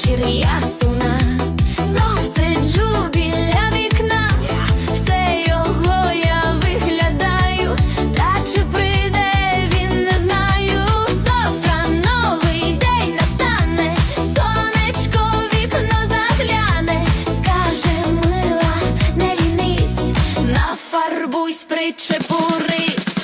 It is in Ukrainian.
вечір я сумна, знов сиджу біля вікна, все його я виглядаю, та чи прийде він, не знаю. Завтра новий день настане, сонечко вікно загляне, скаже мила, не лінись, нафарбуйсь, причепурись.